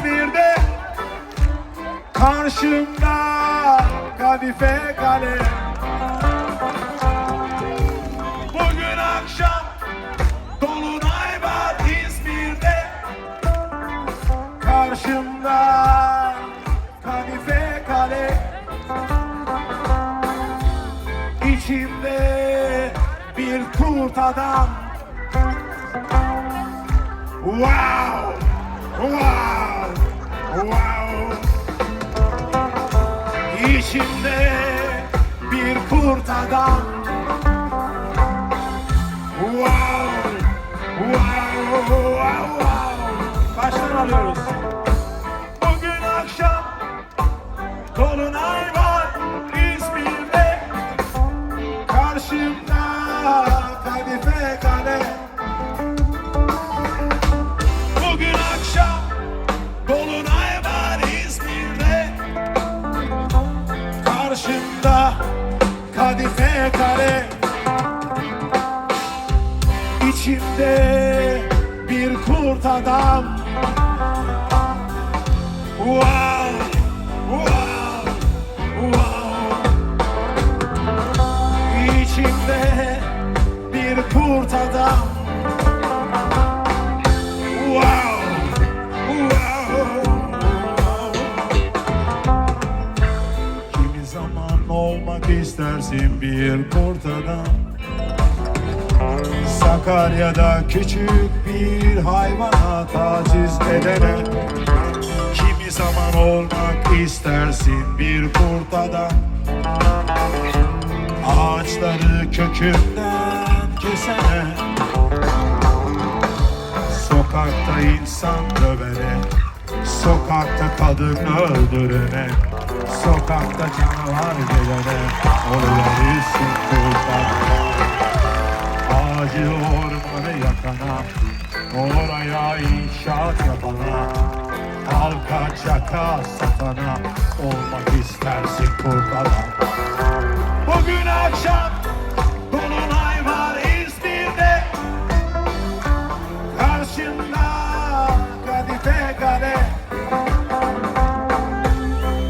İzmir'de. Karşımda Kadife Kale. Bugün akşam Dolunay var İzmir'de. Karşımda Kadife Kale. İçimde bir kurt adam. Wow! Wow! Wow! İçimde bir kurt adam kurt Wow Wow Wow. İçimde bir kurt adam. Wow Wow. Kimi zaman olmak istersin bir kurt adam Sakarya'da küçük bir hayvana taciz edene. Kimi zaman olmak istersin bir kurt adam Ağaçları kökünden kesene. Sokakta insan dövene. Sokakta kadın öldürene. Sokakta canavar gelene. Oluverirsin kurt adam Bugün akşam Dolunay var İzmir'de. Karşımda Kadife Kale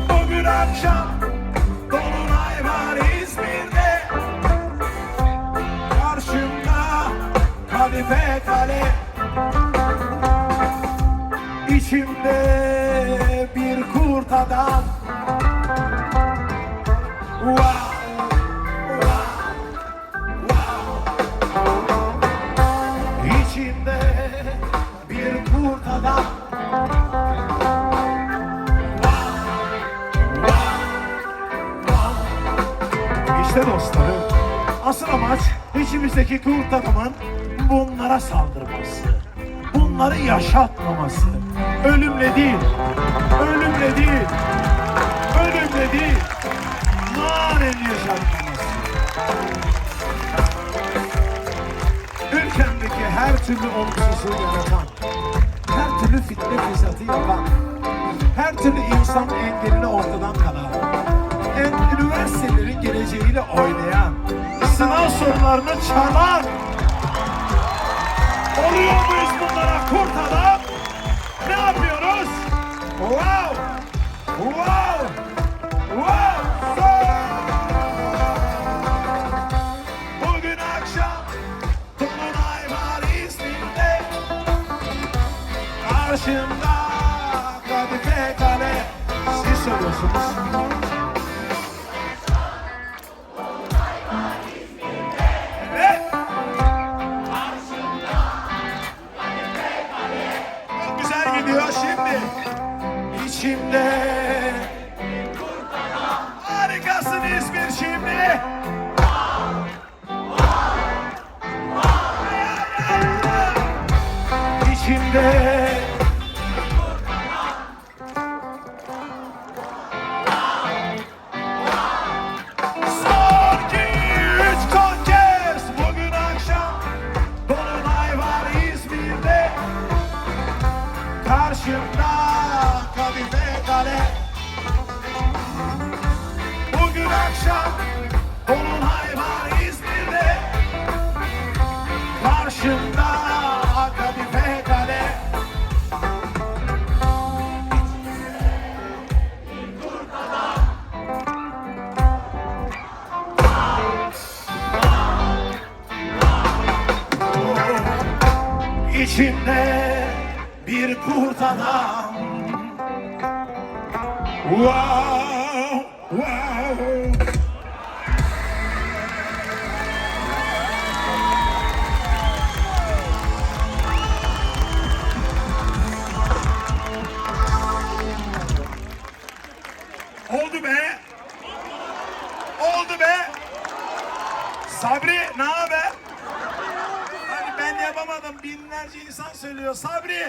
Bugün akşam Dolunay var İzmir'de. Karşımda Kadife Kale İçimde bir kurt adam İşte dostlarım, asıl amaç içimizdeki kurt adamın bunlara saldırması, bunları yaşatmaması. Ölümle değil, ölümle değil, ölümle değil, manen yaşatmaması. Ülkemdeki her türlü olumsuzluğu yaratan, her türlü fitne fesatı yapan, her türlü insan engelini ortadan kaldıran, en üniversitelerin geleceğiyle oynayan, sınav sorularını çalan, oluyor muyuz bunlara kurt adam? Ne yapıyoruz? Wow! Wow! Wow! Bugün akşam Dolunay var İzmir'de Karşımda Kadife Kale Siz söylüyorsunuz Karşımda Kadife Kale. Bugün Dolunay var İzmir'de. Karşımda bir kurt adam Wow, wow Oldu be. Oldu be. Sabri ne haber? Hani ben yapamadım binlerce insan söylüyor Sabri.